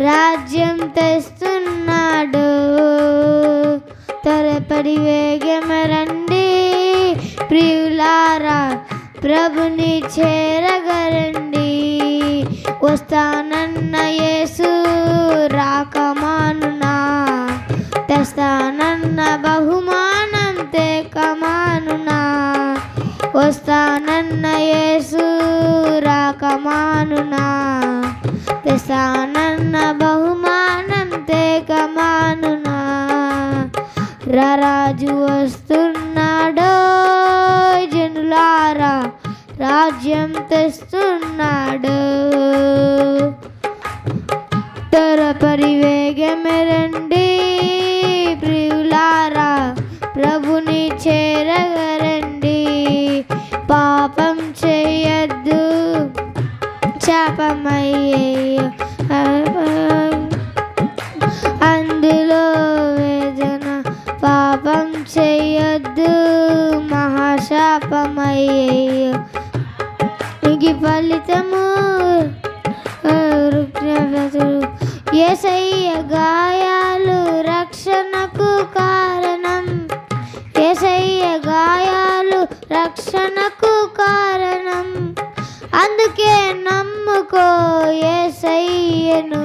రాజ్యం తెస్తున్నాడు. త్వరపడి వేగమరండి ప్రియులారా ప్రభుని చేరగరండి. వస్తానన్న యేసు రాకమానునా. తెస్తానన్న బహుమానం తేకమానునా. వస్తా రాజ్యం తెస్తున్నాడు. త్వరపరి వేగమెరండి ప్రియులారా. ప్రభుని చేరగరండి. పాపం చేయొద్దు శాపమయ్యేయో అందులో వేదన పాపం చేయొద్దు మహాశాపమయ్యే నీకు ఫలితము ఏసయ్య గాయాలు రక్షణకు కారణం. ఏసయ్య గాయాలు రక్షణకు కారణం. అందుకే నమ్ముకో ఏసయ్యను.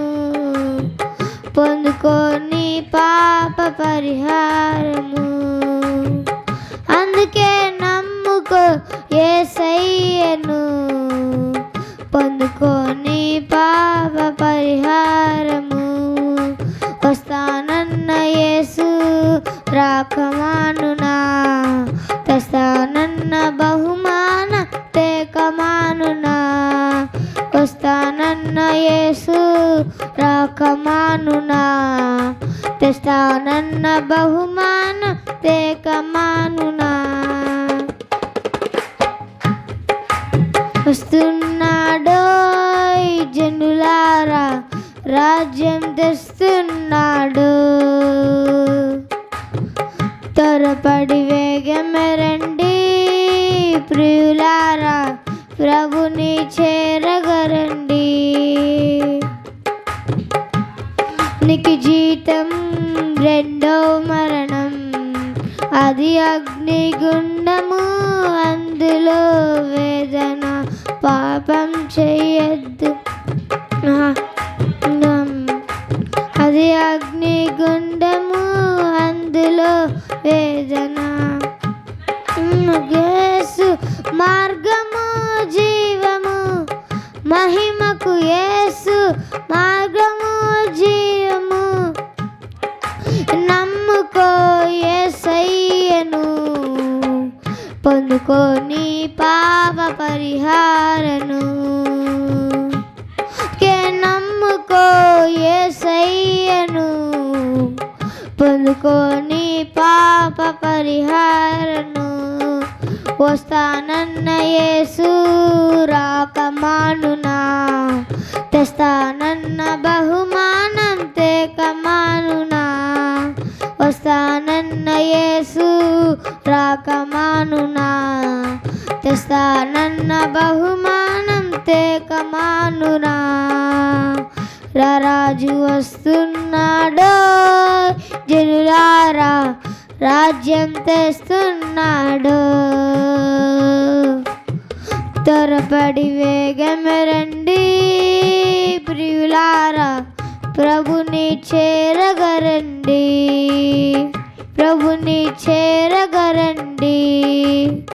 పొందుకొని పాప పరిహారము. అందుకే నమ్ముకో ఏసయ్యను యేసు రాకమానునా. తెస్తానన్న బహుమాన తేకమానునా. వస్తానన్న యేసు రాకమానునా. తెస్తానన్న బహుమాన తేకమానునా. వస్తున్నాడో జనులారా రాజ్యం తెస్తున్నాడు త్వరపడి వేగమెరండి. ప్రియులారా ప్రభుని చేరగరండి. నీకు జీతం రెండో మరణం. అది అగ్నిగుండము అందులో వేదన పాపం చేయొద్దు. వేదన? యేసు మార్గము జీవము. మహిమకు యేసు మార్గము జీవము. నమ్ముకో యేసయ్యను. పొందుకోని పాప పరిహారను. కే నమ్ముకో యేసయ్యను. పొందుకొని పరిహారను వస్తానన్న యేసు రాకమానునా. తెస్తానన్న బహుమానం తేకమానునా వస్తానన్న యేసు రాకమానునా. తెస్తానన్న బహుమానం తేకమానునా రారాజు వస్తున్నాడో జనులారా రాజ్యం తెస్తున్నాడు త్వరపడి వేగమెరండి ప్రియులారా. ప్రభుని చేరగరండి ప్రభుని చేరగరండి.